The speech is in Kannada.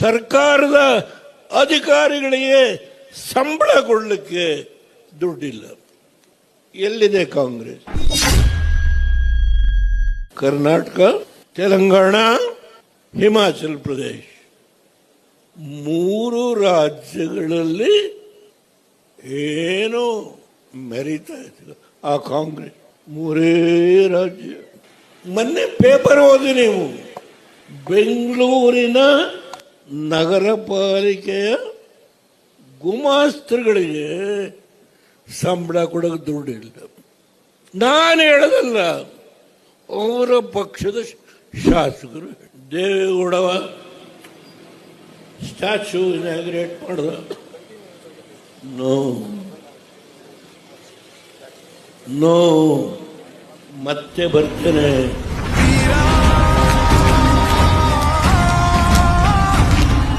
ಸರ್ಕಾರದ ಅಧಿಕಾರಿಗಳಿಗೆ ಸಂಬಳ ಕೊಡಲಿಕ್ಕೆ ದುಡ್ಡಿಲ್ಲ. ಎಲ್ಲಿದೆ ಕಾಂಗ್ರೆಸ್? ಕರ್ನಾಟಕ, ತೆಲಂಗಾಣ, ಹಿಮಾಚಲ್ ಪ್ರದೇಶ್. ಮೂರು ರಾಜ್ಯಗಳಲ್ಲಿ ಏನೋ ಮೆರಿತಾ ಇತ್ತು ಆ ಕಾಂಗ್ರೆಸ್, ಮೂರೇ ರಾಜ್ಯ. ಮೊನ್ನೆ ಪೇಪರ್ ಓದಿ ನೀವು. ಬೆಂಗಳೂರಿನ ನಗರ ಪಾಲಿಕೆಯ ಗುಮಾಸ್ತ್ರಗಳಿಗೆ ಸಂಬಳ ಕೊಡೋಕೆ ದುಡ್ಡಿಲ್ಲ ನಾನು ಹೇಳದಲ್ಲ, ಅವರ ಪಕ್ಷದ ಶಾಸಕರು ದೇವೇಗೌಡವ ಸ್ಟ್ಯಾಚು ಇನಾಗ್ರೇಟ್ ಮಾಡಿದ. ನೋ. ನೋ. ಮತ್ತೆ ಬರ್ತೇನೆ.